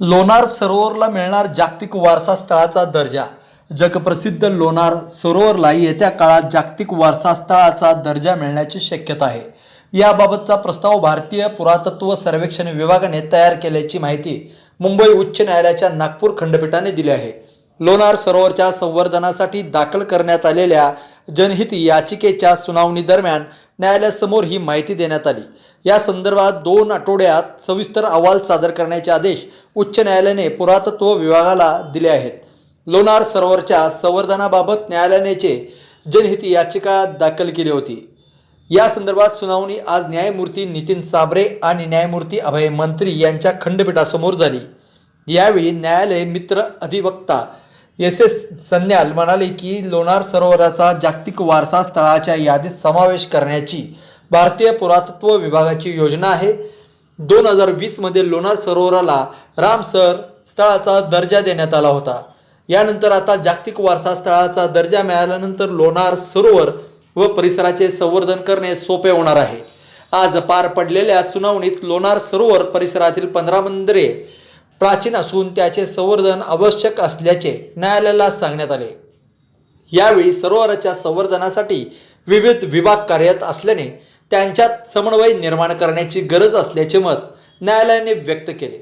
लोणार सरोवरला मिळणार जागतिक वारसा स्थळाचा दर्जा. जगप्रसिद्ध लोणार सरोवरला येत्या काळात जागतिक वारसा स्थळाचा दर्जा मिळण्याची शक्यता आहे. याबाबतचा प्रस्ताव भारतीय पुरातत्व सर्वेक्षण विभागाने तयार केल्याची माहिती मुंबई उच्च न्यायालयाच्या नागपूर खंडपीठाने दिली आहे. लोणार सरोवरच्या संवर्धनासाठी दाखल करण्यात आलेल्या जनहित याचिकेच्या सुनावणी दरम्यान न्यायालयासमोर ही माहिती देण्यात आली. या संदर्भात दोन आठवड्यात सविस्तर अहवाल सादर करण्याचे आदेश उच्च न्यायालयाने पुरातत्व विभागाला दिले आहेत. लोणार सरोवरच्या संवर्धनाबाबत न्यायालयाने जनहित याचिका दाखल केली होती. या संदर्भात सुनावणी आज न्यायमूर्ती नितीन साबरे आणि न्यायमूर्ती अभय मंत्री यांच्या खंडपीठासमोर झाली. यावेळी न्यायालय मित्र अधिवक्ता एस एस सन्याल म्हणाले की लोणार सरोवराचा जागतिक वारसा स्थळाच्या यादीत समावेश करण्याची भारतीय पुरातत्व विभागाची योजना आहे. दोन हजार वीसमध्ये लोणार सरोवराला रामसर स्थळाचा दर्जा देण्यात आला होता. यानंतर आता जागतिक वारसा स्थळाचा दर्जा मिळाल्यानंतर लोणार सरोवर व परिसराचे संवर्धन करणे सोपे होणार आहे. आज पार पडलेल्या सुनावणीत लोणार सरोवर परिसरातील पंधरा मंदिरे प्राचीन असून त्याचे संवर्धन आवश्यक असल्याचे न्यायालयाला सांगण्यात आले. यावेळी सरोवराच्या संवर्धनासाठी विविध विभाग कार्यरत असल्याने त्यांच्यात समन्वय निर्माण करण्याची गरज असल्याचे मत न्यायालयाने व्यक्त केले.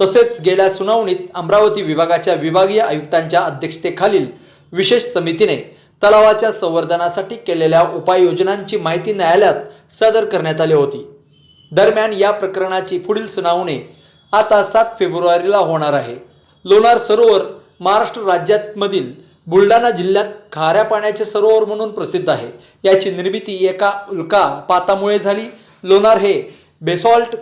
तसेच गेल्या सुनावणीत अमरावती विभागाच्या विभागीय आयुक्तांच्या अध्यक्षतेखालील विशेष समितीने तलावाच्या संवर्धनासाठी केलेल्या उपाययोजनांची माहिती न्यायालयात सादर करण्यात आली होती. दरम्यान या प्रकरणाची पुढील सुनावणी आता सात फेब्रुवारीला होणार आहे. लोणार सरोवर महाराष्ट्र राज्यामधील बुलढाणा जिल्ह्यात खाऱ्या पाण्याचे सरोवर म्हणून प्रसिद्ध आहे. याची निर्मिती एका उल्का पातामुळे झाली. लोणार हे बेसॉल्ट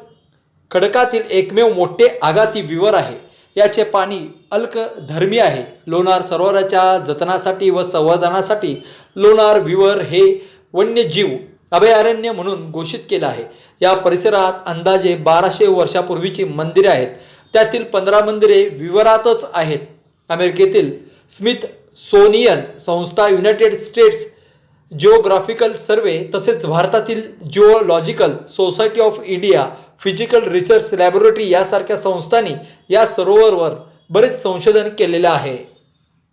खडकातील एकमेव मोठे आघाती विवर आहे. याचे पाणी अल्कधर्मी आहे. लोणार सरोवराच्या जतनासाठी व संवर्धनासाठी लोणार विवर हे वन्यजीव अभयारण्य म्हणून घोषित केलं आहे. या परिसरात अंदाजे बाराशे वर्षापूर्वीची मंदिरे आहेत. त्यातील पंधरा मंदिरे विवरातच आहेत. अमेरिकेतील स्मिथ सोनियन संस्था युनायटेड स्टेट्स जिओग्राफिकल सर्वे तसेच भारतातील geological society of India physical research laboratory यासारख्या संस्थांनी या सरोवरवर बरेच संशोधन केलेलं आहे.